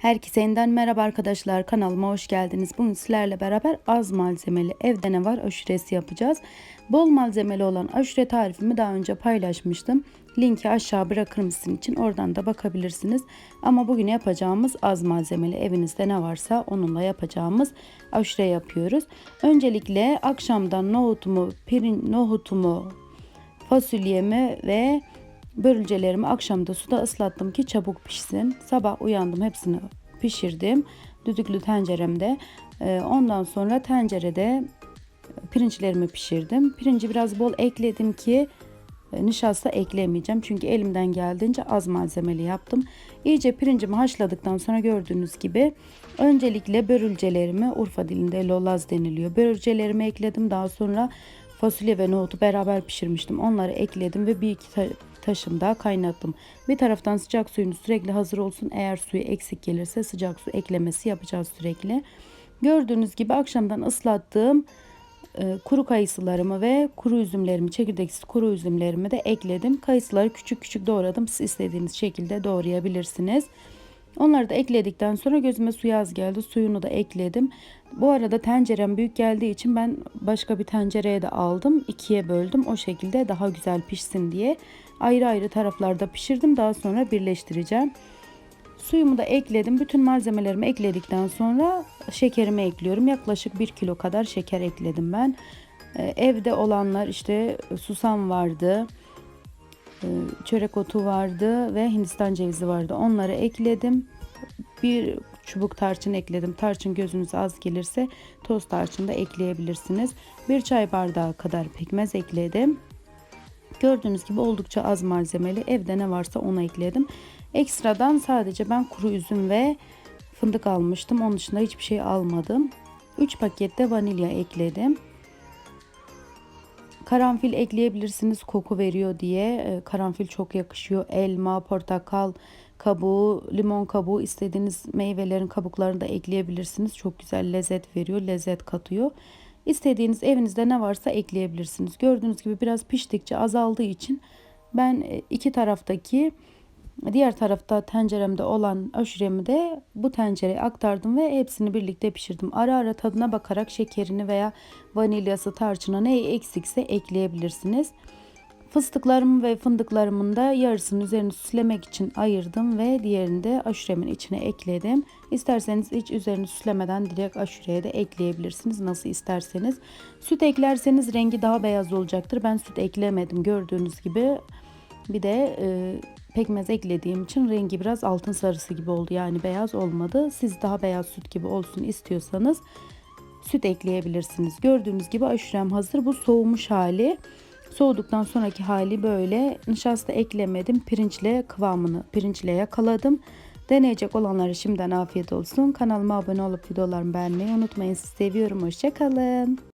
Herkese yeniden merhaba arkadaşlar kanalıma hoş geldiniz. Bugün sizlerle beraber az malzemeli evde ne var aşuresi yapacağız. Bol malzemeli olan aşure tarifimi daha önce paylaşmıştım. Linki aşağı bırakırım sizin için oradan da bakabilirsiniz. Ama bugün yapacağımız az malzemeli evinizde ne varsa onunla yapacağımız aşure yapıyoruz. Öncelikle akşamdan nohutumu, pirin, nohutumu, fasulyemi ve Börülcelerimi akşamda suda ıslattım ki çabuk pişsin. Sabah uyandım hepsini pişirdim. Düdüklü tenceremde. Ee, Ondan sonra tencerede pirinçlerimi pişirdim. Pirinci biraz bol ekledim ki e, nişasta eklemeyeceğim. Çünkü elimden geldiğince az malzemeli yaptım. İyice pirincimi haşladıktan sonra gördüğünüz gibi öncelikle börülcelerimi Urfa dilinde lolaz deniliyor. Börülcelerimi ekledim. Daha sonra fasulye ve nohutu beraber pişirmiştim. Onları ekledim ve bir iki ta- taşım daha kaynattım. Bir taraftan sıcak suyunuz sürekli hazır olsun. Eğer suyu eksik gelirse sıcak su eklemesi yapacağız sürekli. Gördüğünüz gibi akşamdan ıslattığım e, kuru kayısılarımı ve kuru üzümlerimi, çekirdeksiz kuru üzümlerimi de ekledim. Kayısıları küçük küçük doğradım. Siz istediğiniz şekilde doğrayabilirsiniz. Onları da ekledikten sonra gözüme suyu az geldi. Suyunu da ekledim. Bu arada tencerem büyük geldiği için ben başka bir tencereye de aldım. ikiye böldüm. O şekilde daha güzel pişsin diye. Ayrı ayrı taraflarda pişirdim. Daha sonra birleştireceğim. Suyumu da ekledim. Bütün malzemelerimi ekledikten sonra şekerimi ekliyorum. Yaklaşık 1 kilo kadar şeker ekledim ben. Ee, Evde olanlar işte susam vardı. E, Çörek otu vardı ve Hindistan cevizi vardı. Onları ekledim. Bir çubuk tarçın ekledim. Tarçın gözünüze az gelirse toz tarçın da ekleyebilirsiniz. Bir çay bardağı kadar pekmez ekledim. Gördüğünüz gibi oldukça az malzemeli. Evde ne varsa onu ekledim. Ekstradan sadece ben kuru üzüm ve fındık almıştım. Onun dışında hiçbir şey almadım. 3 pakette vanilya ekledim. Karanfil ekleyebilirsiniz koku veriyor diye. Ee, Karanfil çok yakışıyor. Elma, portakal kabuğu, limon kabuğu istediğiniz meyvelerin kabuklarını da ekleyebilirsiniz. Çok güzel lezzet veriyor, lezzet katıyor. İstediğiniz evinizde ne varsa ekleyebilirsiniz. Gördüğünüz gibi biraz piştikçe azaldığı için ben e, iki taraftaki diğer tarafta tenceremde olan aşuremi de bu tencereye aktardım ve hepsini birlikte pişirdim. Ara ara tadına bakarak şekerini veya vanilyası, tarçını ne eksikse ekleyebilirsiniz. Fıstıklarımı ve fındıklarımın da yarısının üzerini süslemek için ayırdım ve diğerini de aşuremin içine ekledim. İsterseniz hiç üzerini süslemeden direkt aşureye de ekleyebilirsiniz nasıl isterseniz. Süt eklerseniz rengi daha beyaz olacaktır. Ben süt eklemedim gördüğünüz gibi. Bir de e, pekmez eklediğim için rengi biraz altın sarısı gibi oldu. Yani beyaz olmadı. Siz daha beyaz süt gibi olsun istiyorsanız süt ekleyebilirsiniz. Gördüğünüz gibi aşurem hazır. Bu soğumuş hali. Soğuduktan sonraki hali böyle. Nişasta eklemedim. Pirinçle kıvamını pirinçle yakaladım. Deneyecek olanlara şimdiden afiyet olsun. Kanalıma abone olup videolarımı beğenmeyi unutmayın. Sizi seviyorum. Hoşçakalın.